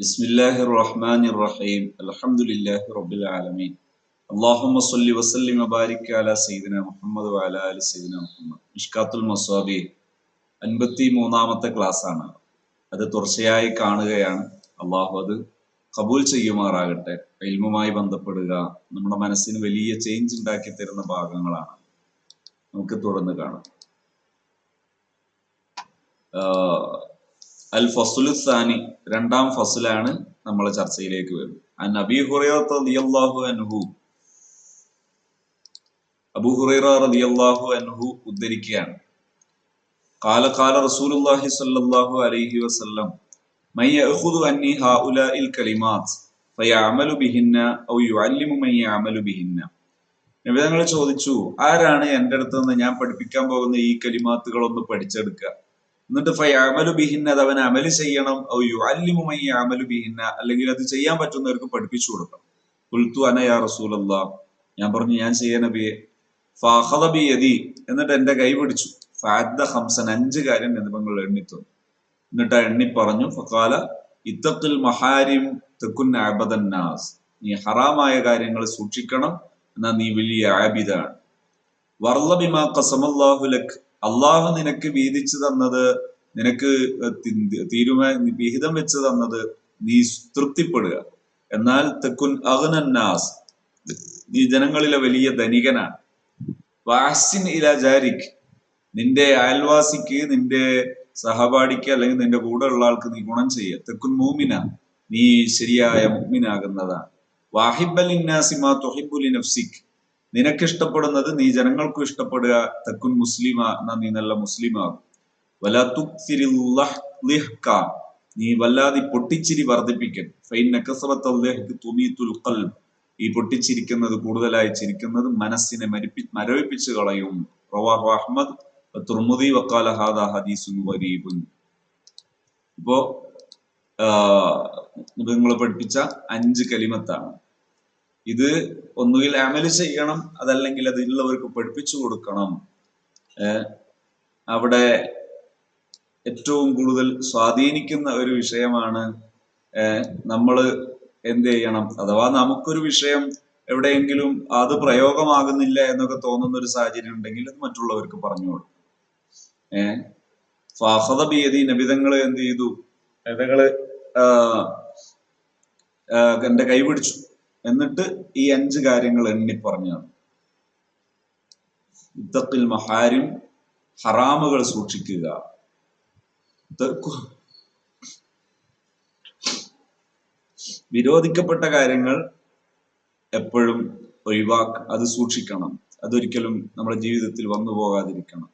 ബിസ്മില്ലാഹി റഹ്മാനി റഹീം അൽഹംദുലില്ലാഹി റബ്ബിൽ ആലമീൻ. അല്ലാഹുമ്മ സല്ലി വസല്ലിം വബാരിക് അല സയ്യിദിന മുഹമ്മദ് വഅല അലി സയ്യിദിന മുഹമ്മദ്. ഇഷ്കാത്തുൽ മസ്വാബി അൻപത്തി മൂന്നാമത്തെ ആണ് അത് തുടർച്ചയായി കാണുകയാണ്. അള്ളാഹു അത് കബൂൽ ചെയ്യുമാറാകട്ടെ. ഇൽമുമായി ബന്ധപ്പെടുക. നമ്മുടെ മനസ്സിന് വലിയ ചേഞ്ച് ഉണ്ടാക്കി തരുന്ന ഭാഗങ്ങളാണ്. നമുക്ക് തുടർന്ന് കാണാം. അൽ ഫസുലു സാനി രണ്ടാം ഫസുലാണ് നമ്മളെ ചർച്ചയിലേക്ക് വരുന്നത് അൻ അബി ഹുറൈറ റളിയല്ലാഹു അൻഹു അബൂ ഹുറൈറ റളിയല്ലാഹു അൻഹു ഉദ്ധരിക്കുകയാണ് قال قال رسول الله صلى الله عليه وسلم من يأخذ عني هؤلاء الكلمات فيعمل بهن أو يعلم من يعمل بهن നബി തങ്ങൾ ചോദിച്ചു ആരാണ് എൻ്റെ അടുത്ത് നിന്ന് ഞാൻ പഠിപ്പിക്കാൻ പോകുന്ന ഈ കലിമാത്തുകളൊന്ന് പഠിച്ചെടുക്കുക എന്നിട്ട് ഫയാമലു ബിഹിന്ന അത് അവൻ അമൽ ചെയ്യണം. ഔ യുഅല്ലിമു അമലു ബിഹിന്ന അല്ലെങ്കിൽ അത് ചെയ്യാൻ പറ്റുന്നവർക്ക് പഠിപ്പിച്ചു കൊടുക്കണം. കുൽത്തു അന റസൂലല്ല ഞാൻ പറഞ്ഞു ഞാൻ ചെയ്യാൻ നബിയെ. ഫാഹദ ബി യദി എന്നിട്ട് എന്റെ കൈ പിടിച്ചു. ഫാദ്ദ ഹംസൻ അഞ്ച് കാര്യം നിബങ്ങൾ എണ്ണിത്തന്നു എന്നിട്ട് എണ്ണി പറഞ്ഞു ഫക്കാല ഇത്തത്തിൽ മഹാരിം തെക്കുൻ ആബദന്നാസ് നീ ഹറാമായ കാര്യങ്ങൾ സൂക്ഷിക്കണം എന്നാ നീ വലിയ ആബിദാണ്. വർല ബിമാ കസമല്ലാഹു ലക് അള്ളാഹു നിനക്ക് വീതിച്ചു തന്നത് നിനക്ക് തീരുമാന വിഹിതം വെച്ച് തന്നത് നീ തൃപ്തിപ്പെടുക. എന്നാൽ തെക്കുൻ അഹ്നന്നാസ് നീ ജനങ്ങളിലെ വലിയ ധനികനാണ്. വാസിൻ ഇല ജാരിക് നിന്റെ അയൽവാസിക്ക് നിന്റെ സഹപാഠിക്ക് അല്ലെങ്കിൽ നിന്റെ കൂടെ ഉള്ള ആൾക്ക് നീ ഗുണം ചെയ്യുക. തെക്കുൻ മൂമിന നീ ശരിയായ മുഗ്മിനാകുന്നതാണ് വാഹിബലിന്നാസിമാ തൊഹിബുലി നഫ്സിക് നിനക്ക് ഇഷ്ടപ്പെടുന്നത് നീ ജനങ്ങൾക്കും ഇഷ്ടപ്പെടുക. തെക്കുൻ മുസ്ലിമ എന്നാ നീ നല്ല മുസ്ലിമാകും. വല തുക്തിരിൽക നീ വല്ലാതെ പൊട്ടിച്ചിരി ഖൽബ് ഈ പൊട്ടിച്ചിരിക്കുന്നത് കൂടുതലായി ചിരിക്കുന്നത് മനസ്സിനെ മരിപ്പി മരവിപ്പിച്ചു കളയും. അഹ്മദ് തുർമുദി വക്കാല വരീബുൻ. ഇപ്പോ നിങ്ങൾ പഠിപ്പിച്ച അഞ്ച് കലിമത്താണ്. ഇത് ഒന്നുകിൽ അമൽ ചെയ്യണം അതല്ലെങ്കിൽ അതിലുള്ളവർക്ക് പഠിപ്പിച്ചു കൊടുക്കണം. അവിടെ ഏറ്റവും കൂടുതൽ സ്വാധീനിക്കുന്ന ഒരു വിഷയമാണ് നമ്മൾ എന്ത് ചെയ്യണം? അഥവാ നമുക്കൊരു വിഷയം എവിടെയെങ്കിലും അത് പ്രയോഗമാകുന്നില്ല എന്നൊക്കെ തോന്നുന്ന ഒരു സാഹചര്യം ഉണ്ടെങ്കിൽ അത് മറ്റുള്ളവർക്ക് പറഞ്ഞു കൊടുക്കും ഏഹ് ഫാഹദ ബിയതി നബിതങ്ങൾ എന്ത് ചെയ്തു? നബിതങ്ങൾ എന്റെ കൈ പിടിച്ചു. എന്നിട്ട് ഈ അഞ്ച് കാര്യങ്ങൾ എണ്ണി പറഞ്ഞാണ് ഇത്തക്കിൽ മഹാരും ഹറാമുകൾ സൂക്ഷിക്കുക. വിരോധിക്കപ്പെട്ട കാര്യങ്ങൾ എപ്പോഴും ഒഴിവാക്ക അത് സൂക്ഷിക്കണം. അതൊരിക്കലും നമ്മുടെ ജീവിതത്തിൽ വന്നു പോകാതിരിക്കണം.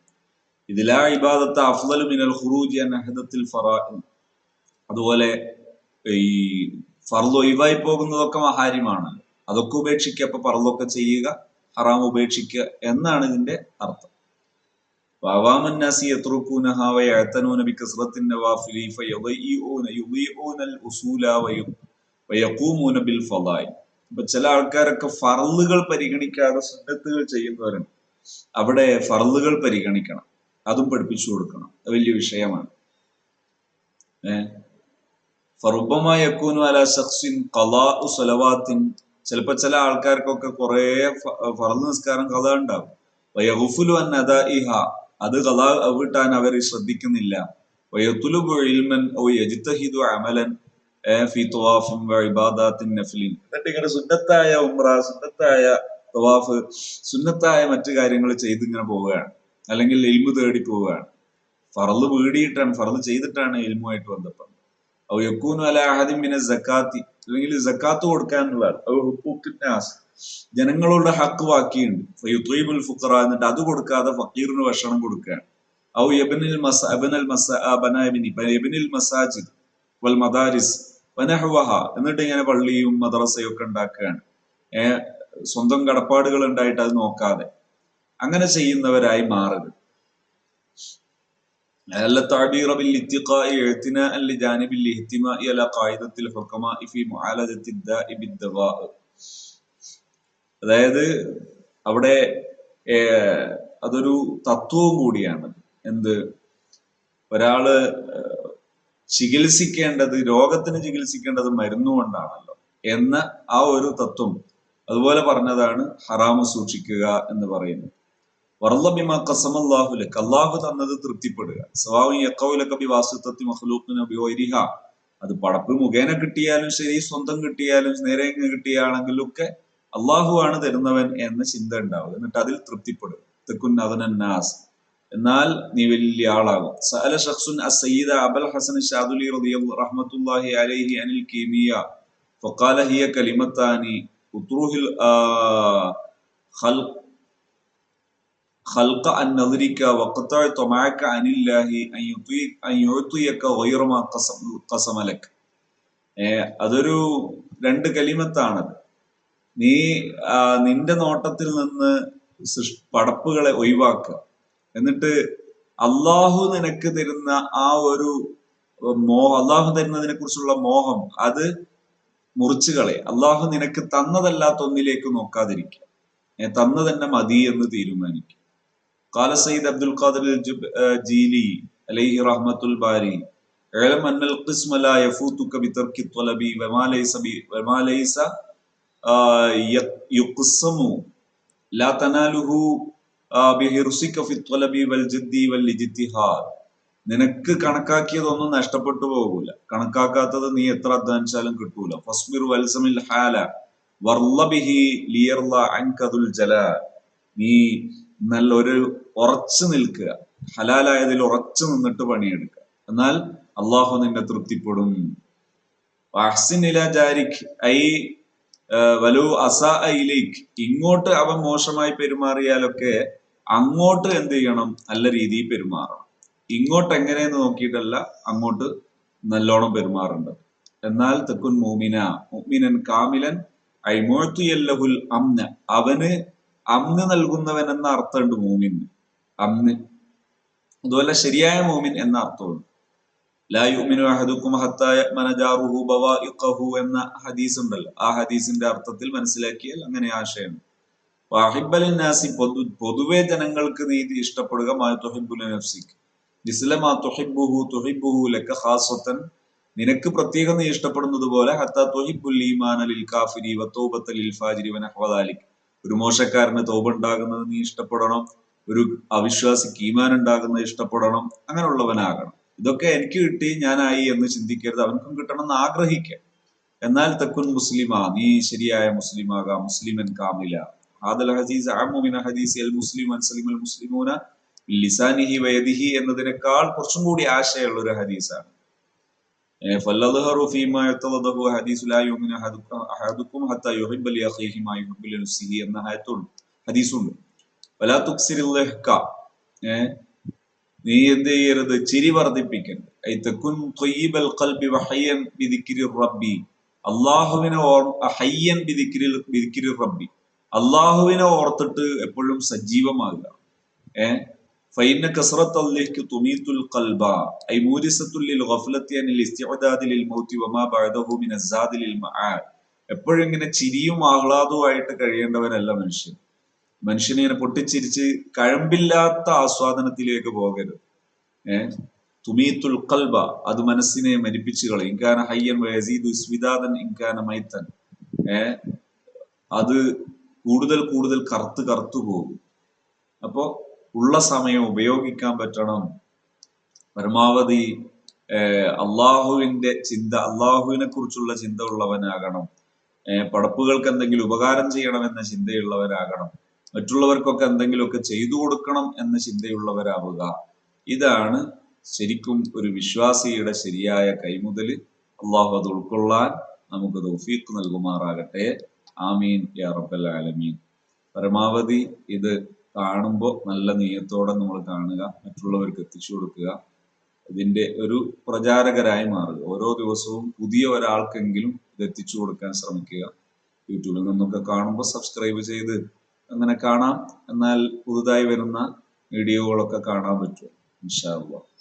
ഇതിലാ ഇബാദത്ത് അഫ്ലലു മിനൽ ഖുറൂജി അഹദത്തിൽ ഫറാ അതുപോലെ ഈ ഫർദ് ഒഴിവായി പോകുന്നതൊക്കെ മഹാരിമാണ്. അതൊക്കെ ഉപേക്ഷിക്കുക അപ്പൊ ഫർദൊക്കെ ചെയ്യുക ഹറാം ഉപേക്ഷിക്കുക എന്നാണ് ഇതിന്റെ അർത്ഥം. വയഖൂമൂന ബിൽ ഫളായി അപ്പൊ ചില ആൾക്കാരൊക്കെ ഫറലുകൾ പരിഗണിക്കാതെ സുന്നത്തുകൾ ചെയ്യുന്നവരുണ്ട്. അവിടെ ഫറലുകൾ പരിഗണിക്കണം. അതും പഠിപ്പിച്ചു കൊടുക്കണം. വലിയ വിഷയമാണ്. ഏഹ് ഫറുബമായ യക്കൂനു അല ഷഖ്സിൻ ഖലാഉ സലവാത്തിൻ. ചിലപ്പോ ചില ആൾക്കാർക്കൊക്കെ കുറെ ഫറന്ന് നിസ്കാരം കഥ ഉണ്ടാവും. വയഹുഫുലു അൻ ഇഹ അത് കഥ വിട്ടാൻ അവർ ശ്രദ്ധിക്കുന്നില്ല. വയത്തുലുബു ഇൽമൻ ഓ യജിത്തഹിദു അമലൻ ഫി തുവാഫിൻ വഇബാദാത്തിൻ നഫ്ലിൻ. എന്നിട്ട് ഇങ്ങനെ സുന്നത്തായ ഉംറ സുന്നത്തായ തവാഫ് സുന്നത്തായ മറ്റു കാര്യങ്ങൾ ചെയ്ത് ഇങ്ങനെ പോവുകയാണ്. അല്ലെങ്കിൽ എൽമു തേടി പോവുകയാണ്. ഫറൽ വീടിയിട്ടാണ് ഫറൽ ചെയ്തിട്ടാണ് എൽമുമായിട്ട് ബന്ധപ്പെടുന്നത്. ഔ യക്കൂനു അല അഹദിൻ മിന സക്കാത്തി അല്ലെങ്കിൽ സക്കാത്ത് കൊടുക്കാനുള്ള ഹുക്കൂക്കിനാസ് ജനങ്ങളുടെ ഹക്ക് വാക്കിയുണ്ട്. യുത്തീബുൽ ഫുഖറ എന്നിട്ട് അത് കൊടുക്കാതെ ഫക്കീറിന് ഭക്ഷണം കൊടുക്കുകയാണ് ഔ യബനിൽ മസ അബനൽ മസ ബനാബിനി എബിനിൽ മസാജിദ് വൽ മദാരിസ് വനഹുവഹ എന്നിട്ട് ഇങ്ങനെ പള്ളിയും മദ്രസയും ഒക്കെ ഉണ്ടാക്കുകയാണ്. സ്വന്തം കടപ്പാടുകൾ ഉണ്ടായിട്ട് അത് നോക്കാതെ. അങ്ങനെ ചെയ്യുന്നവരായി മാറുക أهل التعبير بالاتقاء اعتناء لجانب الاهتماء على قاعدة الحكماء في معالجة الداء بالدواء അതായത് അവിടെ അതൊരു തത്വവും കൂടിയാണ് എന്ത് ഒരാള് ചികിത്സിക്കേണ്ടത് രോഗത്തിന് ചികിത്സിക്കേണ്ടത് മരുന്നുകൊണ്ടാണല്ലോ എന്ന ആ ഒരു തത്വം അതുപോലെ പറഞ്ഞതാണ് ഹറാമ് സൂക്ഷിക്കുക എന്ന് പറയുന്നത് അള്ളാഹു തന്നത് തൃപ്തിപ്പെടുക. സ്വഭാവം യക്കൗലക്കബി അത് പടപ്പ് മുഖേന കിട്ടിയാലും ശരി സ്വന്തം കിട്ടിയാലും നേരെ കിട്ടിയാണെങ്കിലും ഒക്കെ അള്ളാഹു ആണ് തരുന്നവൻ എന്ന ചിന്ത ഉണ്ടാവുക. എന്നിട്ട് അതിൽ തൃപ്തിപ്പെടുക എന്നാൽ നീ വലിയ ആളാകും. അബൽ ഹസൻ ഷാദുലി റളിയല്ലാഹു റഹ്മത്തുള്ളാഹി അലൈഹി അനിൽ കീമിയ. ഫഖാല കലിമത്താനി. ഉത്രുഹിൽ ഖൽഖ് خلق أن نظرك وقطع طمعك عن الله أن يطيق أن يعطيك غير ما قسم قسم لك അതൊരു രണ്ട് കലിമത്താണത് നീ നിന്റെ നോട്ടത്തിൽ നിന്ന് പടപ്പുകളെ ഒഴിവാക്കുക എന്നിട്ട് അള്ളാഹു നിനക്ക് തരുന്ന ആ ഒരു മോ അള്ളാഹു തരുന്നതിനെ കുറിച്ചുള്ള മോഹം അത് മുറിച്ചുകളെ അള്ളാഹു നിനക്ക് തന്നതല്ലാത്ത ഒന്നിലേക്ക് നോക്കാതിരിക്കുക തന്ന തന്നെ മതി എന്ന് തീരുമാനിക്കുക قال سيد عبد القادر الجيلي عليه رحمة الباري اعلم أن القسم لا يفوتك بترك الطلب وما ليس وما ليس يقسم لا تناله بحرصك في الطلب والجد والاجتهاد നിനക്ക് കണക്കാക്കിയതൊന്നും നഷ്ടപ്പെട്ടു പോകൂല കണക്കാക്കാത്തത് നീ എത്ര അധ്വാനിച്ചാലും കിട്ടൂല ഫസ്ബിർ വത്സമിൽ ഹാല വർലബിഹി ലിയർല അൻകതുൽ ജല നീ നല്ല ഒരു ഉറച്ചു നിൽക്കുക. ഹലാലായതിൽ ഉറച്ചു നിന്നിട്ട് പണിയെടുക്കുക. എന്നാൽ അള്ളാഹു നിന്നെ തൃപ്തിപ്പെടും. വലു അസയിലേക്ക് ഇങ്ങോട്ട് അവൻ മോശമായി പെരുമാറിയാലൊക്കെ അങ്ങോട്ട് എന്ത് ചെയ്യണം? നല്ല രീതിയിൽ പെരുമാറണം. ഇങ്ങോട്ട് എങ്ങനെയെന്ന് നോക്കിയിട്ടല്ല അങ്ങോട്ട് നല്ലോണം പെരുമാറുണ്ട് എന്നാൽ തെക്കുൻ മോമിന മുഅ്മിനൻ കാമിലൻ അവന് അമ്ന് നൽകുന്നവൻ എന്ന അർത്ഥമുണ്ട് മൂമിന് അന്ന്. അതുപോലെ ശരിയായ മൂമിൻ എന്ന അർത്ഥമുണ്ട്. ലായുമിനു അഹദുക്കും മനജാറുഹു ബവാഇഖഹു എന്ന ഹദീസ് ഉണ്ടല്ലോ ആ ഹദീസിന്റെ അർത്ഥത്തിൽ മനസ്സിലാക്കിയാൽ അങ്ങനെ ആശയം. വാഹിബലിൻ നാസി പൊതു പൊതുവെ ജനങ്ങൾക്ക് നീതി ഇഷ്ടപ്പെടുക മായ തൊഹിബുൽ നഫ്സിക്ക്. ജിസ്ലമാ തൊഹിബുഹു തൊഹിബുഹു ലക്ക ഖാസത്തൻ നിനക്ക് പ്രത്യേകം നീ ഇഷ്ടപ്പെടുന്നത് പോലെ ഹത്താ തൊഹിബുൽ ഈമാൻ അലിൽ കാഫിരി വത്തോബത്ത് ലിൽ ഫാജിരി വനഹ്വദാലിക് ഒരു മോശക്കാരന് തോപ ഉണ്ടാകുന്നത് നീ ഇഷ്ടപ്പെടണം. ഒരു അവിശ്വാസി കീമാൻ ഉണ്ടാകുന്നത് ഇഷ്ടപ്പെടണം. അങ്ങനെയുള്ളവനാകണം. ഇതൊക്കെ എനിക്ക് കിട്ടി ഞാനായി എന്ന് ചിന്തിക്കരുത്. അവനക്കും കിട്ടണം എന്ന് ആഗ്രഹിക്കാം. എന്നാൽ തെക്കുൻ മുസ്ലിമാ നീ ശരിയായ മുസ്ലിമാകാം. മുസ്ലിമൻ കാമില. ഹദീസ് മുസ്ലിം അൻസലിം അൽ വയദിഹി എന്നതിനേക്കാൾ കുറച്ചും കൂടി ആശയമുള്ള ഒരു ഹദീസാണ്. فالأظهر فيما يتضده حديث لا يؤمن أحدكم حتى يحب لأخيه ما يحب لنفسه എന്ന ആയത്തുണ്ട് ഹദീസുണ്ട് വലാ തുക്സിരിൽ നീ എന്ത് ചെയ്യരുത് ചിരി വർദ്ധിപ്പിക്കരുത് ഐ തെക്കുൻ തൊയ്യബൽ ഖൽബി വഹയ്യൻ ബിദിക്കിരി റബ്ബി അള്ളാഹുവിനെ ഓർ ഹയ്യൻ ബിദിക്കിരി ബിദിക്കിരി റബ്ബി അള്ളാഹുവിനെ ഓർത്തിട്ട് എപ്പോഴും സജീവമാകുക ഏ ഫൈന كسرة അല്ലേക്ക് تميت ഖൽബ أي മൂരിസത്തുൽ ലിൽ عن അനിൽ للموت ലിൽ മൗതി വമാ ബഅദഹു للمعاد. എപ്പോഴും ഇങ്ങനെ ചിരിയും ആഹ്ലാദവുമായിട്ട് കഴിയേണ്ടവനല്ല മനുഷ്യൻ. മനുഷ്യനെ ഇങ്ങനെ പൊട്ടിച്ചിരിച്ച് കഴമ്പില്ലാത്ത ആസ്വാദനത്തിലേക്ക് പോകരുത്. ഏഹ് തുമീത്തുൽ കൽബ അത് മനസ്സിനെ മരിപ്പിച്ചു കളയും. ഇൻകാന ഹയ്യൻ വയസീദ് സ്വിദാദൻ ഇൻകാന മൈത്തൻ. ഏ? അത് കൂടുതൽ കൂടുതൽ കറുത്ത് കറുത്തു പോകും. അപ്പോ ഉള്ള സമയം ഉപയോഗിക്കാൻ പറ്റണം. പരമാവധി അള്ളാഹുവിന്റെ ചിന്ത അള്ളാഹുവിനെ കുറിച്ചുള്ള ചിന്ത ഉള്ളവനാകണം. പടപ്പുകൾക്ക് എന്തെങ്കിലും ഉപകാരം ചെയ്യണമെന്ന ചിന്തയുള്ളവരാകണം. മറ്റുള്ളവർക്കൊക്കെ എന്തെങ്കിലുമൊക്കെ ചെയ്തു കൊടുക്കണം എന്ന ചിന്തയുള്ളവരാവുക. ഇതാണ് ശരിക്കും ഒരു വിശ്വാസിയുടെ ശരിയായ കൈമുതൽ. അള്ളാഹു അത് ഉൾക്കൊള്ളാൻ നമുക്ക് തൗഫീഖ് നൽകുമാറാകട്ടെ. ആമീൻ യാ റബ്ബൽ ആലമീൻ. പരമാവധി ഇത് കാണുമ്പോൾ നല്ല നീയത്തോടെ നമ്മൾ കാണുക മറ്റുള്ളവർക്ക് എത്തിച്ചു കൊടുക്കുക. ഇതിന്റെ ഒരു പ്രചാരകരായി മാറുക. ഓരോ ദിവസവും പുതിയ ഒരാൾക്കെങ്കിലും ഇത് എത്തിച്ചു കൊടുക്കാൻ ശ്രമിക്കുക. യൂട്യൂബിൽ നിന്നൊക്കെ കാണുമ്പോൾ സബ്സ്ക്രൈബ് ചെയ്ത് അങ്ങനെ കാണാം. എന്നാൽ പുതുതായി വരുന്ന വീഡിയോകളൊക്കെ കാണാൻ പറ്റും. ഇൻഷാ അള്ളാഹ്